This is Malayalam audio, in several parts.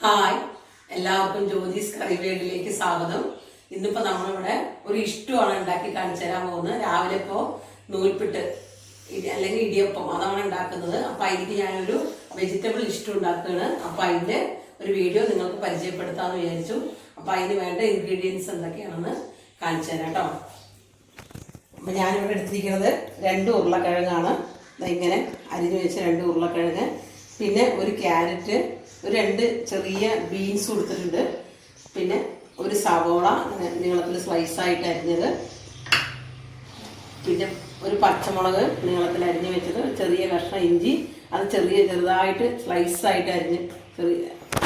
ഹായ്. എല്ലാവർക്കും ജ്യോതിസ് കറിവേഡിലേക്ക് സ്വാഗതം. ഇന്നിപ്പോ നമ്മളിവിടെ ഒരു ഇഷ്ടമാണ് ഉണ്ടാക്കി കാണിച്ചു തരാൻ പോകുന്നത്. രാവിലെ ഇപ്പോ നൂൽപ്പിട്ട് അല്ലെങ്കിൽ ഇടിയപ്പം അതാണ് ഉണ്ടാക്കുന്നത്. അപ്പൊ അതിലേക്ക് ഞാനൊരു വെജിറ്റബിൾ ഇഷ്ടം ഉണ്ടാക്കുകയാണ്. അപ്പൊ അതിന്റെ ഒരു വീഡിയോ നിങ്ങൾക്ക് പരിചയപ്പെടുത്താന്ന് വിചാരിച്ചു. അപ്പൊ അതിന് വേണ്ട ഇൻഗ്രീഡിയൻസ് എന്തൊക്കെയാണെന്ന് കാണിച്ചു തരാം കേട്ടോ. അപ്പൊ ഞാനിവിടെ എടുത്തിരിക്കുന്നത് രണ്ട് ഉരുളക്കിഴങ്ങാണ്. ഇങ്ങനെ അരിഞ്ഞു വെച്ച രണ്ട് ഉരുളക്കിഴങ്ങ് പിന്നെ ഒരു ക്യാരറ്റ് ഒരു രണ്ട് ചെറിയ ബീൻസ് കൊടുത്തിട്ടുണ്ട്. പിന്നെ ഒരു സവോള നീളത്തിൽ സ്ലൈസായിട്ട് അരിഞ്ഞത്. പിന്നെ ഒരു പച്ചമുളക് നീളത്തിൽ അരിഞ്ഞ് വെച്ചത് ചെറിയ കഷ്ണം ഇഞ്ചി അത് ചെറിയ ചെറുതായിട്ട് സ്ലൈസായിട്ട് അരിഞ്ഞ് ചെറിയ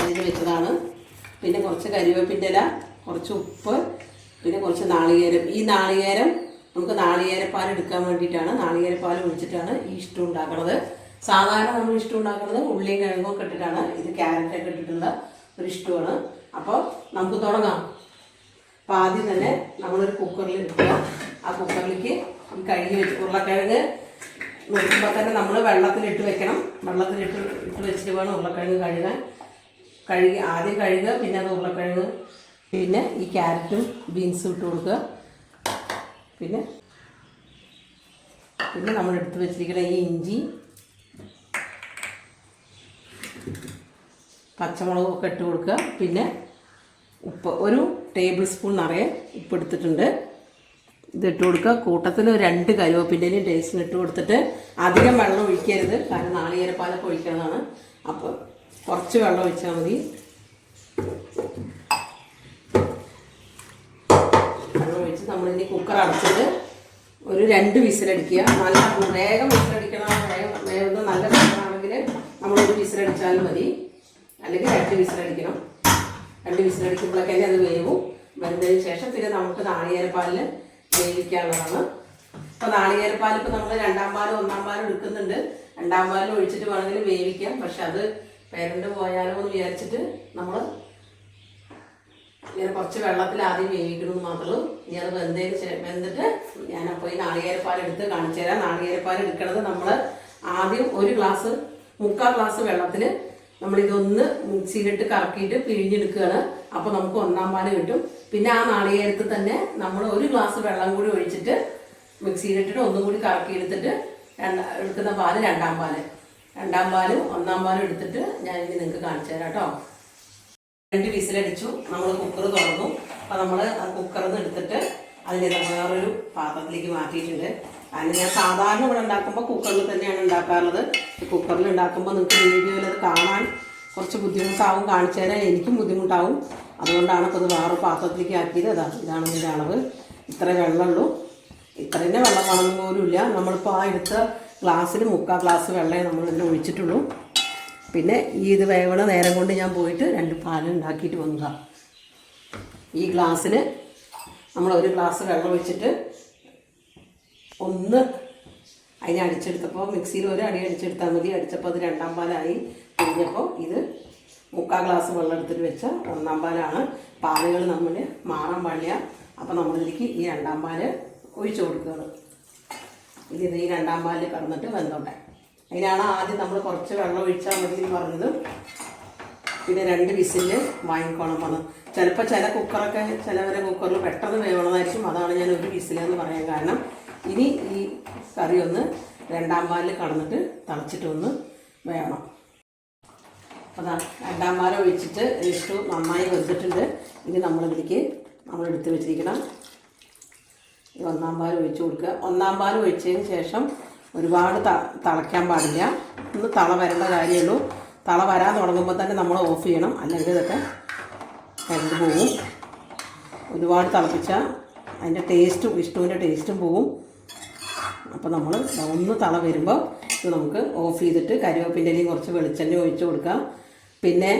അരിഞ്ഞ് വെച്ചതാണ്. പിന്നെ കുറച്ച് കരിവേപ്പിന്റെ ഇല കുറച്ച് ഉപ്പ് പിന്നെ കുറച്ച് നാളികേരം. ഈ നാളികേരം നമുക്ക് നാളികേരപ്പാൽ എടുക്കാൻ വേണ്ടിയിട്ടാണ്. നാളികേരപ്പാൽ ഒഴിച്ചിട്ടാണ് ഈ ഇഷ്ടം ഉണ്ടാക്കുന്നത് സാധാരണ നമ്മൾ ഇഷ്ടം ഉണ്ടാക്കുന്നത് ഉള്ളിയും കിഴങ്ങും ഒക്കെ ഇട്ടിട്ടാണ്. ഇത് ക്യാരറ്റൊക്കെ ഇട്ടിട്ടുള്ള ഒരു ഇഷ്ടമാണ്. അപ്പോൾ നമുക്ക് തുടങ്ങാം. അപ്പോൾ ആദ്യം തന്നെ നമ്മളൊരു കുക്കറിൽ എടുക്കുക. ആ കുക്കറിലേക്ക് ഈ കഴുകി വെച്ച് ഉരുളക്കിഴങ്ങ് നോക്കുമ്പോൾ തന്നെ നമ്മൾ വെള്ളത്തിലിട്ട് വെക്കണം. വെള്ളത്തിലിട്ട് ഇട്ട് വെച്ചിട്ട് വേണം ഉരുളക്കിഴങ്ങ് കഴുകാൻ. കഴുകി ആദ്യം കഴുകുക പിന്നെ അത് ഉരുളക്കിഴങ്ങ് പിന്നെ ഈ ക്യാരറ്റും ബീൻസും ഇട്ട് കൊടുക്കുക. പിന്നെ പിന്നെ നമ്മൾ എടുത്ത് വെച്ചിരിക്കുന്ന ഈ ഇഞ്ചി പച്ചമുളകും ഒക്കെ ഇട്ട് കൊടുക്കുക. പിന്നെ ഉപ്പ് ഒരു ടേബിൾ സ്പൂൺ നിറയെ ഉപ്പ് എടുത്തിട്ടുണ്ട്. ഇത് ഇട്ട് കൊടുക്കുക. കൂട്ടത്തിൽ രണ്ട് കരുവേപ്പിന്റെയും ടേസ്റ്റിന് ഇട്ട് കൊടുത്തിട്ട് അധികം വെള്ളം ഒഴിക്കരുത്. കാരണം നാളികേരപ്പാലൊക്കെ ഒഴിക്കുന്നതാണ് അപ്പോൾ കുറച്ച് വെള്ളം ഒഴിച്ചാൽ മതി. ഒഴിച്ച് നമ്മളിനി കുക്കർ അടച്ചിട്ട് ഒരു രണ്ട് വിസിലടിക്കുക. നല്ല വേഗം വിസിലടിക്കണം. വേഗം നല്ല കുക്കറാണെങ്കിൽ നമ്മളൊരു വിസിലടിച്ചാലും മതി. അല്ലെങ്കിൽ രണ്ട് വിസിലടിക്കണം. രണ്ട് വിസിലടിക്കുമ്പോഴൊക്കെ അത് വേവും. വെന്തതിന് ശേഷം പിന്നെ നമുക്ക് നാളികേരപ്പാലിൽ വേവിക്കാനുള്ളതാണ്. അപ്പോൾ നാളികേരപ്പാൽ ഇപ്പോൾ നമ്മൾ രണ്ടാം പാലും ഒന്നാം പാലും എടുക്കുന്നുണ്ട്. രണ്ടാം പാലും ഒഴിച്ചിട്ട് വേണമെങ്കിൽ വേവിക്കാം. പക്ഷെ അത് പേരന്റ് പോയാലോ എന്ന് വിചാരിച്ചിട്ട് നമ്മൾ ഇങ്ങനെ കുറച്ച് വെള്ളത്തിൽ ആദ്യം വേവിക്കണമെന്ന് മാത്രം. ഇനി അത് വെന്തതിന് വെന്തിട്ട് ഞാനപ്പോൾ ഈ നാളികേരപ്പാൽ എടുത്ത് കാണിച്ചു തരാം. നാളികേരപ്പാൽ എടുക്കണത് നമ്മൾ ആദ്യം ഒരു ഗ്ലാസ് മുക്കാൽ ഗ്ലാസ് വെള്ളത്തിൽ നമ്മളിതൊന്ന് മിക്സിയിലിട്ട് കറക്കിയിട്ട് പിഴിഞ്ഞെടുക്കുകയാണ്. അപ്പോൾ നമുക്ക് ഒന്നാം പാൽ കിട്ടും. പിന്നെ ആ നാളികേരത്തിൽ തന്നെ നമ്മൾ ഒരു ഗ്ലാസ് വെള്ളം കൂടി ഒഴിച്ചിട്ട് മിക്സിയിലിട്ടിട്ട് ഒന്നും കൂടി കറക്കിയെടുത്തിട്ട് രണ്ട എടുക്കുന്ന പാൽ രണ്ടാം പാൽ. രണ്ടാം പാലും ഒന്നാം പാലും എടുത്തിട്ട് ഞാൻ നിങ്ങൾക്ക് കാണിച്ചു തരാം കേട്ടോ. രണ്ട് വിസിലടിച്ചു. നമ്മൾ കുക്കർ തുറന്നു. അപ്പം നമ്മൾ ആ കുക്കറിൽ നിന്ന് എടുത്തിട്ട് അതിനെ വേറൊരു പാത്രത്തിലേക്ക് മാറ്റിയിട്ടുണ്ട്. അതിന് ഞാൻ സാധാരണ ഇവിടെ ഉണ്ടാക്കുമ്പോൾ കുക്കറിൽ തന്നെയാണ് ഉണ്ടാക്കാറുള്ളത്. കുക്കറിൽ ഉണ്ടാക്കുമ്പോൾ നിങ്ങൾക്ക് വീഡിയോയിൽ അത് കാണാൻ കുറച്ച് ബുദ്ധിമുട്ടാവും കാണിച്ചു തരാൻ എനിക്കും ബുദ്ധിമുട്ടാവും. അതുകൊണ്ടാണ് ഇപ്പോൾ അത് വേറെ പാത്രത്തിലേക്ക് ആക്കിയത്. അതാ ഇതാണ് ഇതിന്റെ അളവ്. ഇത്ര വെള്ളമുള്ളൂ. ഇത്ര തന്നെ വെള്ളം വേണമെന്ന് പോലും ഇല്ല നമ്മളിപ്പോൾ ആ എടുത്ത ഗ്ലാസ്സിൽ മുക്കാൽ ഗ്ലാസ് വെള്ളമേ നമ്മൾ ഇതിന് ഒഴിച്ചിട്ടുള്ളൂ. പിന്നെ ഈ ഇത് വേവണ നേരം കൊണ്ട് ഞാൻ പോയിട്ട് രണ്ട് പാൽ ഉണ്ടാക്കിയിട്ട് വന്നതാണ് ഈ ഗ്ലാസ്സിന് നമ്മൾ ഒരു ഗ്ലാസ് വെള്ളം വെച്ചിട്ട് ഒന്ന് അതിനെ അടിച്ചെടുത്തപ്പോൾ മിക്സിയിൽ ഒരു അടി അടിച്ചെടുത്താൽ മതി. അടിച്ചപ്പോൾ അത് രണ്ടാം പാലായി കഴിഞ്ഞപ്പോൾ ഇത് മുക്കാൽ ഗ്ലാസ് വെള്ളം എടുത്തിട്ട് വെച്ച ഒന്നാം പാലാണ്. പാലുകൾ നമ്മൾ മാറാൻ പാടില്ല. അപ്പോൾ നമ്മളിതിലേക്ക് ഈ രണ്ടാം പാൽ ഒഴിച്ചു കൊടുക്കുകയാണ്. ഇത് ഈ രണ്ടാം പാലിൽ കടന്നിട്ട് വെന്തോട്ടെ. അതിനാണ് ആദ്യം നമ്മൾ കുറച്ച് വെള്ളം ഒഴിച്ചാൽ മതി എന്ന് പറഞ്ഞത്. പിന്നെ രണ്ട് വിസിൽ വാങ്ങിക്കോണം വന്ന് ചിലപ്പോൾ ചില കുക്കറൊക്കെ ചിലവരെ കുക്കറിൽ പെട്ടെന്ന് വേവണമായിരിക്കും അതാണ് ഞാൻ ഒരു വിസിലെന്ന് പറയാൻ കാരണം. ഇനി ഈ കറി ഒന്ന് രണ്ടാം പാലിൽ കടന്നിട്ട് തിളച്ചിട്ട് ഒന്ന് വേണം അതാ രണ്ടാം പാലം ഒഴിച്ചിട്ട് ഇഷ്ടു നന്നായി വെന്തിട്ടുണ്ട്. ഇനി നമ്മളിതിലേക്ക് നമ്മൾ എടുത്ത് വെച്ചിരിക്കണം. ഈ ഒന്നാം പാൽ ഒഴിച്ച് കൊടുക്കുക. ഒന്നാം പാൽ ഒഴിച്ചതിന് ശേഷം ഒരുപാട് ത തിളയ്ക്കാൻ പാടില്ല. ഒന്ന് തള വരേണ്ട കാര്യമുള്ളൂ തള വരാൻ തുടങ്ങുമ്പോൾ തന്നെ നമ്മൾ ഓഫ് ചെയ്യണം. അല്ലെങ്കിൽ ഇതൊക്കെ കരിഞ്ഞു പോകും ഒരുപാട് തിളപ്പിച്ചാൽ അതിന്റെ ടേസ്റ്റും വിഷ്ണുവിന്റെ ടേസ്റ്റും പോവും. അപ്പോൾ നമ്മൾ ഒന്ന് തള വരുമ്പോൾ ഇത് നമുക്ക് ഓഫ് ചെയ്തിട്ട് കരിവേപ്പിന്റെ കുറച്ച് വെളിച്ചെണ്ണ ഒഴിച്ച് കൊടുക്കാം. പിന്നെ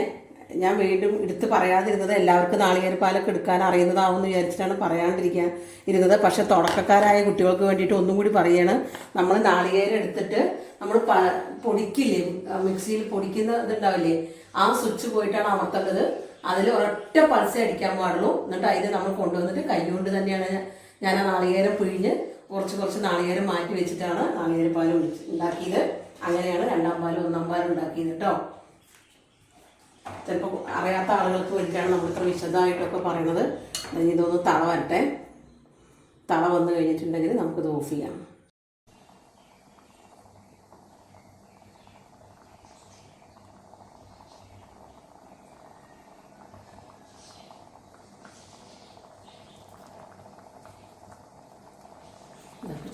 ഞാൻ വീണ്ടും എടുത്ത് പറയാതിരുന്നത് എല്ലാവർക്കും നാളികേര പാലൊക്കെ എടുക്കാൻ അറിയുന്നതാവും എന്ന് വിചാരിച്ചിട്ടാണ് പറയാണ്ടിരിക്കാൻ ഇരുന്നത്. പക്ഷെ തുടക്കക്കാരായ കുട്ടികൾക്ക് വേണ്ടിയിട്ട് ഒന്നും കൂടി പറയാണ്. നമ്മൾ നാളികേരം എടുത്തിട്ട് നമ്മൾ പൊടിക്കില്ലേ? മിക്സിയിൽ പൊടിക്കുന്ന ഇതുണ്ടാവില്ലേ? ആ സ്വിച്ച് പോയിട്ടാണ് അമർത്തേണ്ടത്. അതിൽ ഒരൊറ്റ പൾസേ അടിക്കാൻ പാടുള്ളൂ. എന്നിട്ട് അതിന് നമ്മൾ കൊണ്ടുവന്നിട്ട് കൈകൊണ്ട് തന്നെയാണ് ഞാൻ ആ നാളികേരം പിഴിഞ്ഞ് കുറച്ച് കുറച്ച് നാളികേരം മാറ്റി വെച്ചിട്ടാണ് നാളികേര പാലം ഉണ്ടാക്കിയത്. അങ്ങനെയാണ് രണ്ടാം പാലും ഒന്നാം പാലും ഉണ്ടാക്കിയത് കേട്ടോ. ചിലപ്പോൾ അറിയാത്ത ആളുകൾക്ക് വേണ്ടിയിട്ടാണ് ഇത്ര വിശദമായിട്ടൊക്കെ പറയുന്നത്. അല്ലെങ്കിൽ ഇതൊന്ന് തള വരട്ടെ. തള വന്നു കഴിഞ്ഞിട്ടുണ്ടെങ്കിൽ നമുക്കിത് ഓഫ് ചെയ്യാം.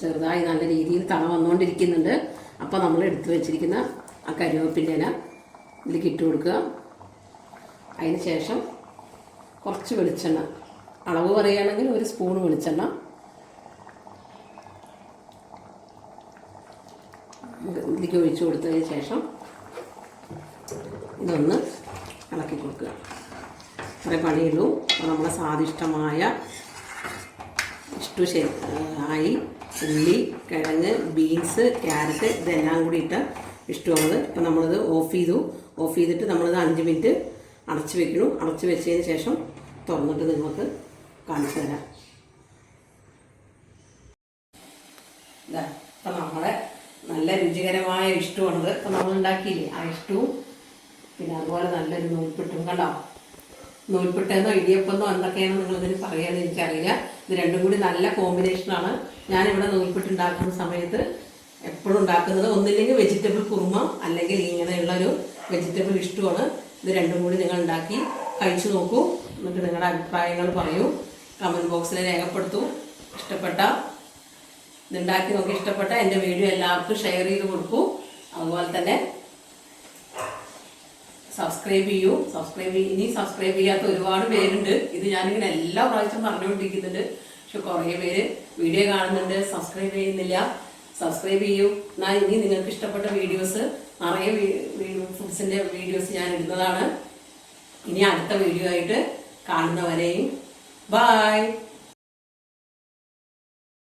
ചെറുതായി നല്ല രീതിയിൽ തള വന്നുകൊണ്ടിരിക്കുന്നുണ്ട്. അപ്പോൾ നമ്മൾ എടുത്തു വെച്ചിരിക്കുന്ന ആ കരിവേപ്പിന്റെ ഇല ഇതിലേക്ക് ഇട്ട് കൊടുക്കുക. അതിന് ശേഷം കുറച്ച് വെളിച്ചെണ്ണ. അളവ് പറയുകയാണെങ്കിൽ ഒരു സ്പൂൺ വെളിച്ചെണ്ണ. ഇതിലേക്ക് ഒഴിച്ചു കൊടുത്തതിന് ശേഷം ഇതൊന്ന് ഇളക്കി കൊടുക്കുക. അത്ര പണിയുള്ളൂ. നമ്മുടെ സ്വാദിഷ്ടമായ ഇഷ്ടു ആയി ഉള്ളി കിഴങ്ങ് ബീൻസ് ക്യാരറ്റ് ഇതെല്ലാം കൂടി ഇട്ട് ഇഷ്ടമുള്ളത് ഇപ്പം നമ്മളിത് ഓഫ് ചെയ്തു. ഓഫ് ചെയ്തിട്ട് നമ്മളിത് അഞ്ച് മിനിറ്റ് അടച്ച് വെക്കണു അടച്ചു വെച്ചതിന് ശേഷം തുറന്നിട്ട് നിങ്ങൾക്ക് കാണിച്ചു തരാം. ഇതാ നമ്മളെ നല്ല രുചികരമായ ഇഷ്ടമാണത്. ഇപ്പം നമ്മൾ ഉണ്ടാക്കിയില്ലേ ആ ഇഷ്ടവും പിന്നെ അതുപോലെ നല്ലൊരു നൂൽപ്പിട്ടും കണ്ടോ? നൂൽപ്പിട്ടെന്നോ ഇടിയപ്പെന്നോ എന്തൊക്കെയാണ് നിങ്ങൾ ഇതിന് പറയാന്ന് എനിക്കറിയില്ല. ഇത് രണ്ടും കൂടി നല്ല കോമ്പിനേഷനാണ് ഞാനിവിടെ നൂൽപ്പിട്ടുണ്ടാക്കുന്ന സമയത്ത് എപ്പോഴും ഉണ്ടാക്കുന്നത് ഒന്നില്ലെങ്കിൽ വെജിറ്റബിൾ കുറുമ അല്ലെങ്കിൽ ഇങ്ങനെയുള്ളൊരു വെജിറ്റബിൾ ഇഷ്ടമാണ്. ഇത് രണ്ടും കൂടി നിങ്ങൾ ഉണ്ടാക്കി കഴിച്ചു നോക്കൂ. എന്നിട്ട് നിങ്ങളുടെ അഭിപ്രായങ്ങൾ പറയൂ. കമന്റ് ബോക്സിൽ രേഖപ്പെടുത്തൂ. ഇഷ്ടപ്പെട്ട ഇതുണ്ടാക്കി നോക്കി ഇഷ്ടപ്പെട്ട എന്റെ വീഡിയോ എല്ലാവർക്കും ഷെയർ ചെയ്ത് കൊടുക്കൂ. അതുപോലെ തന്നെ സബ്സ്ക്രൈബ് ചെയ്യൂ. സബ്സ്ക്രൈബ് ഇനി സബ്സ്ക്രൈബ് ചെയ്യാത്ത ഒരുപാട് പേരുണ്ട്. ഇത് ഞാനിങ്ങനെ എല്ലാ പ്രാവശ്യം പറഞ്ഞുകൊണ്ടിരിക്കുന്നുണ്ട്. പക്ഷെ കുറേ പേര് വീഡിയോ കാണുന്നുണ്ട് സബ്സ്ക്രൈബ് ചെയ്യുന്നില്ല. സബ്സ്ക്രൈബ് ചെയ്യൂ. എന്നാൽ ഇനി നിങ്ങൾക്ക് ഇഷ്ടപ്പെട്ട വീഡിയോസ് നിറയെ ഫുഡ്സിന്റെ വീഡിയോസ് ഞാൻ ഇടുന്നതാണ്. ഇനി അടുത്ത വീഡിയോ ആയിട്ട് കാണുന്നവരെയും ബായ്